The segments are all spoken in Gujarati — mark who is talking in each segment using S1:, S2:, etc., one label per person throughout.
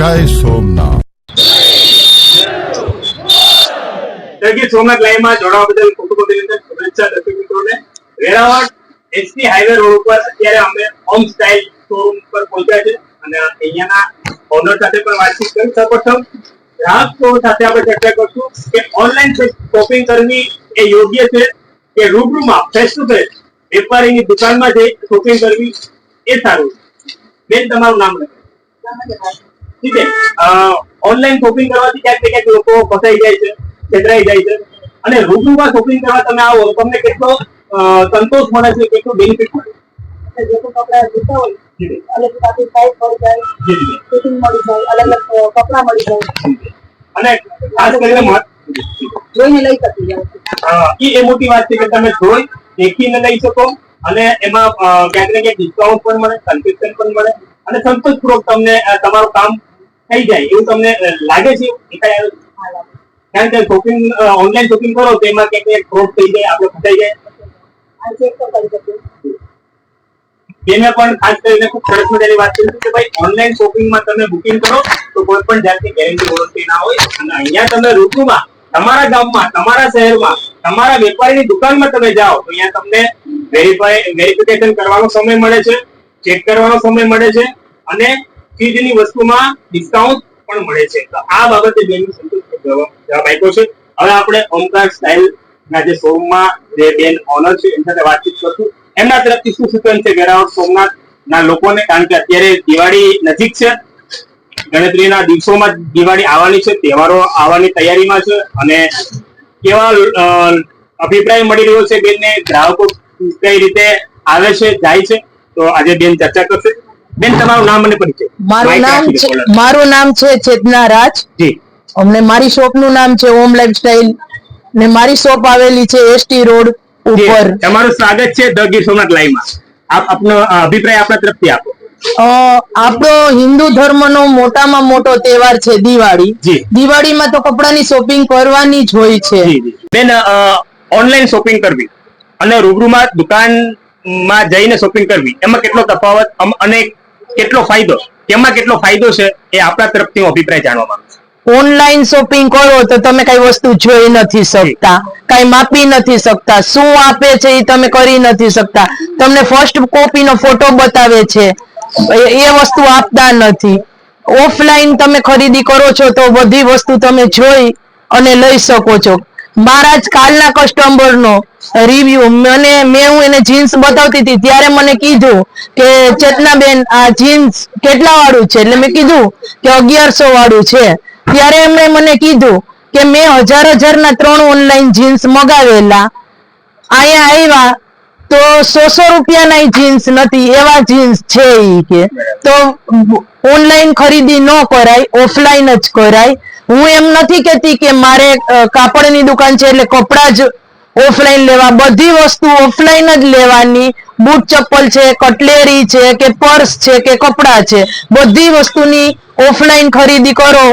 S1: જય સોમનાથ.
S2: વાતચીત કરી સૌપ્રથમ ગ્રાહક સાથે આપણે ચર્ચા કરશું કે ઓનલાઈન શોપિંગ કરવી એ યોગ્ય છે કે રૂબરૂમાં ફેસ ટુ ફેસ વેપારીની દુકાનમાં જઈ શોપિંગ કરવી એ સારું છે. બેન, તમારું નામ લખો. ઠીક છે? ઓનલાઈન શોપિંગ કરવાથી ક્યાંક ક્યાંક લોકો ફસાઈ જાય છે છેતરાઈ જાય છે. અને રૂબરૂમાં શોપિંગ કરવા તમે આવો તમને કેટલો સંતોષ મળે છે કેટલો બેનિફિટ મળે
S3: જે કપડા જોતા હોય અલગ આપણી સાઈઝ મળી જાય
S2: જી, જી.
S3: ફિટિંગ મળી જાય અલગ અલગ કપડા મળી જાય.
S2: અને ખાસ કરીને
S3: જોઈને લઈ શકી જાય
S2: એ મોટી વાત છે કે તમે જોઈ દેખીને લઈ શકો અને એમાં ક્યાંક ને ક્યાંક ડિસ્કાઉન્ટ પણ મળે કન્સેશન પણ મળે અને સંતોષપૂર્વક તમને તમારું કામ થઈ જાય એવું તમને લાગે છે? કારણ કે શોપિંગ ઓનલાઈન શોપિંગ કરો તો એમાં ક્યાંક ફ્રોડ થઈ જાય આપણે ફસાઈ જાય તેને પણ ખાસ કરીને ખૂબ સરસ મજાની વાત કરી કે ભાઈ ઓનલાઈન શોપિંગમાં તમે બુકિંગ કરો તો કોઈ પણ જાતની ગેરંટી વોરંટી ના હોય અને અહીંયા તમે રૂબરૂમાં તમારા ગામમાં તમારા શહેરમાં તમારા વેપારીની દુકાનમાં તમે જાઓ તો અહીંયા તમને વેરીફાઈ વેરિફિકેશન કરવાનો સમય મળે છે ચેક કરવાનો સમય મળે છે અને ચીજની વસ્તુમાં ડિસ્કાઉન્ટ પણ મળે છે. તો આ બાબતે બેનનું સંતોષ જવાબ આપ્યો છે. હવે આપણે ઓમકાર સ્ટાઇલ ના જે શોરૂમમાં જે બેન ઓનર છે, એની સાથે વાતચીત કરશું. એમના તરફથી શું સૂચન છે વેરાવળ સોમનાથ ના લોકોને? કારણ કે અત્યારે દિવાળી નજીક છે. ગણતરીના દિવસોમાં દિવાળી આવવાની છે, તહેવારો આવવાની તૈયારીમાં છે અને કેવા અભિપ્રાય મળી રહ્યો છે બેનને? ગ્રાહકો કઈ રીતે આવે છે, જાય છે? તો આજે બેન ચર્ચા કરશે. બેન તમારું નામ મને પરિચય.
S4: મારું નામ છે મારું નામ છે ચેતના રાજ.
S2: જી.
S4: અમને મારી શોપનું નામ છે ઓમ લાઈફસ્ટાઈલ. ને મારી શોપ આવેલી છે એસટી રોડ ઉપર.
S2: તમારું સ્વાગત છે ધ ગીર સોમનાથ લાઈવમાં આપ આપનો અભિપ્રાય આપણા તરફથી આપો.
S4: આપણો હિન્દુ ધર્મનો મોટામાં મોટો તહેવાર છે દિવાળી.
S2: જી.
S4: દિવાળીમાં તો કપડાની શોપિંગ કરવાની જ હોય છે.
S2: બેન ઓનલાઈન શોપિંગ કરવી અને રૂબરૂમાં દુકાનમાં જઈને શોપિંગ કરવી એમાં કેટલો તફાવત અને કેટલો ફાયદો? તેમાં કેટલો ફાયદો છે એ આપણા તરફથી અભિપ્રાય જાણવા માંગુ
S4: ઓનલાઈન શોપિંગ કરો તો તમે કઈ વસ્તુ જોઈ નથી શકતા, કઈ માપી નથી શકતા, શું આપે છે એ તમે કરી નથી શકતા. તમને ફર્સ્ટ કોપી નો ફોટો બતાવે છે, એ વસ્તુ આપતા નથી. ઓફલાઈન તમે ખરીદી કરો છો તો બધી વસ્તુ તમે જોઈ અને લઈ શકો છો. મારા જ કાલના કસ્ટમર નો રિવ્યુ મને, મેં હું એને જીન્સ બતાવતી હતી, ત્યારે મને કીધું કે ચેતનાબેન, આ જીન્સ કેટલા વાળું છે? એટલે મેં કીધું કે અગિયારસો વાળું છે. ત્યારે એમણે મને કીધું કે મેં હજાર હજાર ના ત્રણ ઓનલાઈન જીન્સ મગાવેલા. અહીંયા આવ્યા તો સો સો રૂપિયાના જીન્સ નથી, એવા જીન્સ છે એ કે. તો ઓનલાઈન ખરીદી ન કરાય ઓફલાઈન જ કરાય. હું એમ નથી કેતી કે મારે કાપડની દુકાન છે એટલે કપડા જ ઓફલાઈન લેવા. બધી વસ્તુ ઓફલાઈન જ લેવાની. બૂટ ચપ્પલ છે, કટલેરી છે, કે પર્સ છે, કે કપડા છે. બધી વસ્તુની ઓફલાઈન ખરીદી કરો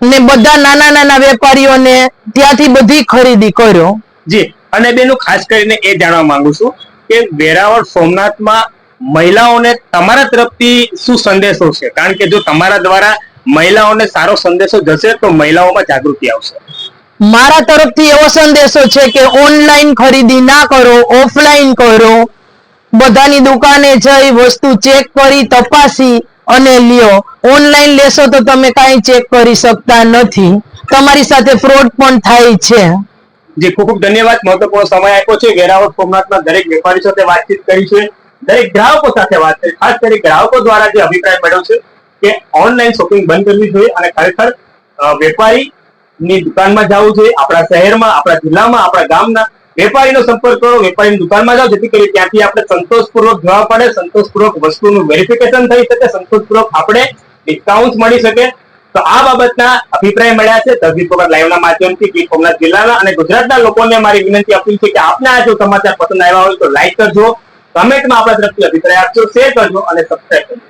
S4: ને બધા નાના નાના વેપારીઓને ત્યાંથી બધી ખરીદી કરો.
S2: જી. અને બેનું ખાસ કરીને એ જાણવા માંગુ છું કે વેરાવળ સોમનાથમાં મહિલાઓને તમારા તરફથી શું સંદેશો છે? કારણ કે જો તમારા દ્વારા મહિલાઓને સારો સંદેશો જશે તો મહિલાઓમાં જાગૃતિ આવશે.
S4: મારા તરફથી એવો સંદેશો છે કે ઓનલાઈન ખરીદી ના કરો ઓફલાઈન કરો. બધાની દુકાને જઈ વસ્તુ ચેક કરી તપાસી અને લ્યો. ઓનલાઈન લેશો તો તમે કાંઈ ચેક કરી શકતા નથી. તમારી સાથે ફ્રોડ પણ થાય છે.
S2: જે ખૂબ ખૂબ ધન્યવાદ. મહત્વપૂર્ણ સમય આપ્યો છે. વેરાવળ સોમનાથના દરેક વેપારી સાથે વાતચીત કરી છે. દરેક ગ્રાહકો સાથે વાત કરી. ખાસ કરી ગ્રાહકો દ્વારા જે અભિપ્રાય મળ્યો છે કે ઓનલાઈન શોપિંગ બંધ કરવી જોઈએ અને ખરેખર વેપારીની દુકાનમાં જવું જોઈએ. આપણા શહેરમાં, આપણા જિલ્લામાં, આપણા ગામના વેપારીનો સંપર્ક કરો. વેપારીની દુકાનમાં જાઓ, જેથી કરી ત્યાંથી આપણે સંતોષપૂર્વક જવા પડે, સંતોષપૂર્વક વસ્તુનું વેરિફિકેશન થઈ શકે, સંતોષપૂર્વક આપણે ડિસ્કાઉન્ટ મળી શકે. તો આ બાબતના અભિપ્રાય મળ્યા છે. તરબીર પગાર લાઈવના માધ્યમથી ગીર સોમનાથ જિલ્લાના અને ગુજરાતના લોકોને મારી વિનંતી અપીલ છે કે આપને આ જો સમાચાર પસંદ આવ્યા હોય તો લાઈક કરજો. કમેન્ટમાં આપણા તરફથી અભિપ્રાય આપજો શેર કરજો અને સબસ્ક્રાઈબ કરજો.